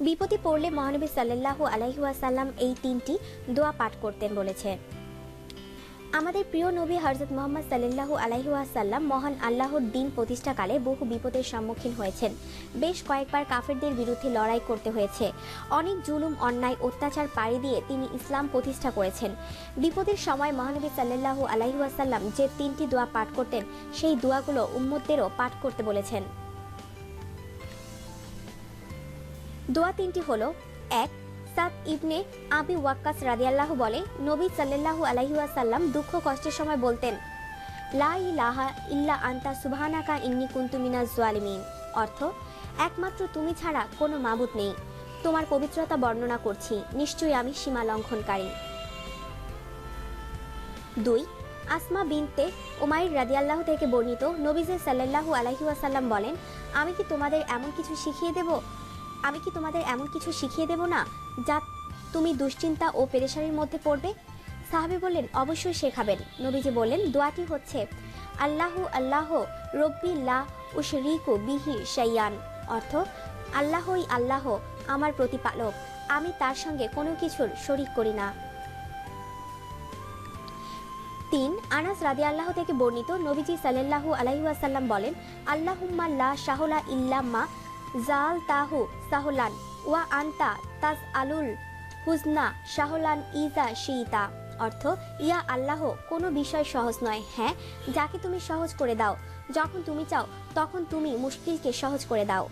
বিপদে পড়লে মহানবী সাল্লাল্লাহু আলাইহাসাল্লাম এই তিনটি দোয়া পাঠ করতেন বলেছে। আমাদের প্রিয় নবী হজরত মোহাম্মদ সাল্লাল্লাহু আলাইহাসাল্লাম মহান আল্লাহর দিন প্রতিষ্ঠাকালে বহু বিপদের সম্মুখীন হয়েছেন। বেশ কয়েকবার কাফেরদের বিরুদ্ধে লড়াই করতে হয়েছে। অনেক জুলুম, অন্যায়, অত্যাচার পাড়ি দিয়ে তিনি ইসলাম প্রতিষ্ঠা করেছেন। বিপদের সময় মহানবী সাল্লাল্লাহু আলাইহাসাল্লাম যে তিনটি দোয়া পাঠ করতেন, সেই দোয়াগুলো উম্মতদেরও পাঠ করতে বলেছেন। দোয়া তিনটি হলো, এক, সাদ ইবনে আবি ওয়াক্কাস রাদিয়াল্লাহু বলে, নবী সাল্লাল্লাহু আলাইহি দুঃখ কষ্টের সময় বলতেন, লা ইলাহা ইল্লা আন্তা সুবহানাকা ইন্নী কুনতু মিনাজ অর্থ, একমাত্র তুমি ছাড়া কোনো মাবুদ নেই। তোমার পবিত্রতা বর্ণনা করছি। নিশ্চয়ই আমি সীমা লঙ্ঘনকারী। দুই, আসমা বিনতে উমাইর রাদিয়াল্লাহু থেকে বর্ণিত নবীজে সাল্লাল্লাহু আলাইহি বলেন, আমি কি তোমাদের এমন কিছু শিখিয়ে দেব? আমি কি তোমাদের এমন কিছু শিখিয়ে দেব না, যা তুমি দুশ্চিন্তা ও পেরেশানির মধ্যে পড়বে? সাহাবী বললেন, অবশ্যই শেখাবেন। নবীজি বললেন, দোয়াটি হচ্ছে, আল্লাহু আল্লাহ রব্বি লা উশরিকু বিহি শাইয়ান। অর্থ, আল্লাহই আল্লাহ, আমার প্রতিপালক। আমি তার সঙ্গে কোনো কিছুর শরিক করি না। তিন, আনাস রাদি আল্লাহ থেকে বর্ণিত নবীজি সাল্লাল্লাহু আলাইহাসাল্লাম বলেন, আল্লাহুম্মা লা শাহলা ইল্লাম্মা জাল তাহু সাহলান, ওয়া আন্তা তাজ আলুল হুজনা শাহলান ইজা শিতা অর্থ, ইয়া আল্লাহ, কোনো বিষয় সহজ নয়। হ্যাঁ যাকে তুমি সহজ করে দাও। যখন তুমি চাও, তখন তুমি মুশকিলকে সহজ করে দাও।